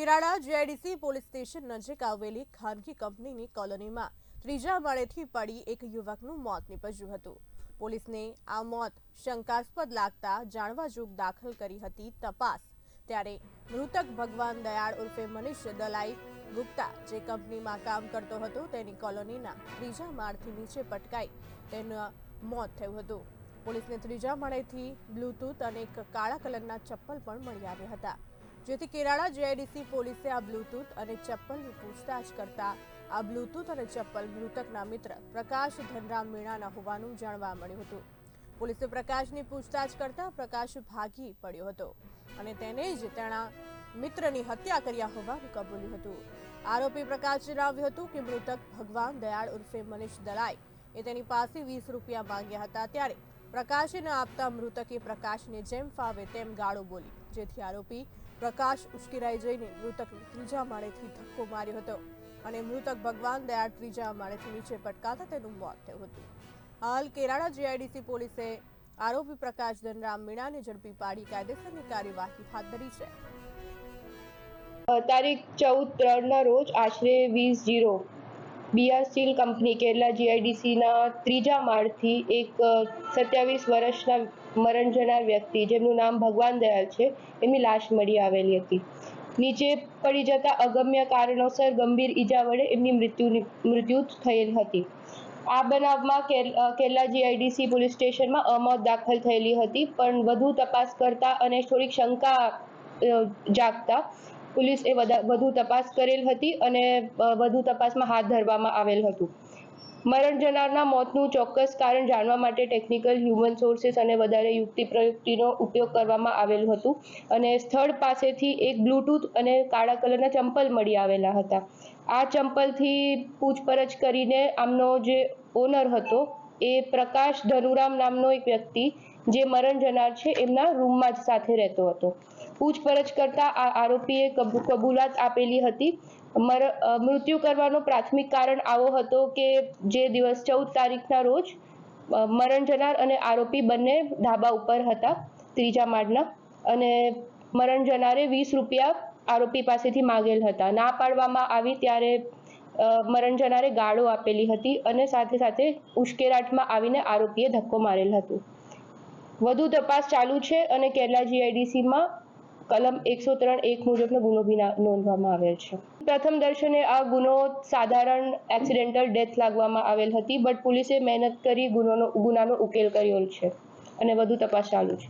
કિરાડા GIDC police station નજીક આવેલી ખાનગી કંપનીની કોલોનીમાં ત્રીજા માળેથી પડી એક યુવકનું મોત નીપજ્યું હતું. પોલીસને આ મોત શંકાસ્પદ લાગતા જાણવા જોગ દાખલ કરી હતી તપાસ. ત્યારે મૃતક ભગવાન દયાળ ઉર્ફે મનીષ દલાઈ ગુપ્તા જે કંપનીમાં કામ કરતો હતો તેની કોલોનીના ત્રીજા માળથી નીચે પટકાઈ તેનું મોત થયું હતું. પોલીસને ત્રીજા માળેથી બ્લૂટૂથ અને એક કાળા કલરના ચપ્પલ પણ મળી આવ્યા હતા. જેથી કેરાળા જેઆઈડીસી પોલીસે આ બ્લૂટૂથ અને ચપ્પલની પૂછતાછ કરતા આ બ્લૂટૂથ અને ચપ્પલ મૃતકના મિત્ર પ્રકાશ ધનરામ મીણાના હોવાનું જાણવા મળ્યું હતું. પોલીસે પ્રકાશની પૂછતાછ કરતા પ્રકાશ ભાગી પડ્યો હતો અને તેને જ તેના મિત્રની હત્યા કર્યા હોવાનું કબૂલ્યું હતું. આરોપી પ્રકાશ જણાવ્યું હતું કે મૃતક ભગવાન દયાળ ઉર્ફે મનીષ દલાઈ એ તેની પાસે વીસ રૂપિયા માંગ્યા હતા ત્યારે પ્રકાશે આપતા મૃતકે પ્રકાશને જેમ ફાવે તેમ ગાળો બોલી. જેથી આરોપી પ્રકાશ ઉશ્કેરાઈ જઈને મૃતકને ત્રીજા માળેથી ધક્કો માર્યો હતો અને મૃતક ભગવાન દયાળ ત્રીજા માળેથી નીચે પટકાતા તેનું મોત થયું હતું. હાલ કેરાળા જીઆઈડીસી પોલીસે આરોપી પ્રકાશ ધનરામ મીણાને ઝડપી પાડી કાયદેસરની કાર્યવાહી હાથ ધરી છે. તારીખ ચૌદ ત્રણના રોજ આશરે વીસ zero BR steel company Kerala જીઆઈડીસીના ત્રીજા માળથી એક સત્યાવીસ વર્ષના મરણ જનાર વ્યક્તિ, જેમનું નામ ભગવાન દયાલ છે, એમની લાશ મળી આવેલી હતી. નીચે પડી જતા અગમ્ય કારણોસર ગંભીર ઈજા વડે એમની મૃત્યુની મૃત્યુ થયેલ હતી. આ બનાવમાં કેર- કેરલા જીઆઈડીસી પોલીસ સ્ટેશનમાં અમત દાખલ થયેલી હતી, પણ વધુ તપાસ કરતા અને થોડીક શંકા જાગતા પોલીસે વધા- વધુ તપાસ કરેલ હતી અને વધુ તપાસમાં હાથ ધરવામાં આવેલ હતું. મરણ જનારના મોતનું ચોક્કસ કારણ જાણવા માટે ટેકનિકલ હ્યુમન સોર્સિસ અને વધારે યુક્તિ પ્રયુક્તિનો ઉપયોગ કરવામાં આવેલ હતું અને સ્થળ પાસેથી એક બ્લૂટૂથ અને કાળા કલરના ચંપલ મળી આવેલા હતા. આ ચંપલથી પૂછપરછ કરીને આમનો જે ઓનર હતો એ પ્રકાશ ધનુરામ નામનો એક વ્યક્તિ જે મરણ જનાર છે એમના રૂમમાં જ સાથે રહેતો હતો. પૂછપરછ કરતા આ આરોપીએ કબૂ- કબૂલાત આપેલી હતી. મૃત્યુ કરવાનો પ્રાથમિક કારણ આવો હતો કે જે દિવસ ચૌદ તારીખના રોજ મરણ જનાર અને આરોપી બંને ધાબા ઉપર હતા, ત્રીજા માળના. અને મરણ જનારે વીસ રૂપિયા આરોપી પાસેથી માગેલ હતા. ના પાડવામાં આવી ત્યારે મરણ જનારે ગાળો આપેલી હતી અને સાથે સાથે ઉશ્કેરાટમાં આવીને આરોપીએ ધક્કો મારેલ હતો. વધુ તપાસ ચાલુ છે અને કેરલા જીઆઈડીસીમાં કલમ એકસો ત્રણ એક મુજબનો ગુનો બી નોંધવામાં આવેલ છે. પ્રથમ દર્શને આ ગુનો સાધારણ એક્સિડેન્ટલ ડેથ લાગવામાં આવેલ હતી બટ પોલીસે મહેનત કરી ગુનોનો ગુનાનો ઉકેલ કર્યો છે અને વધુ તપાસ ચાલુ છે.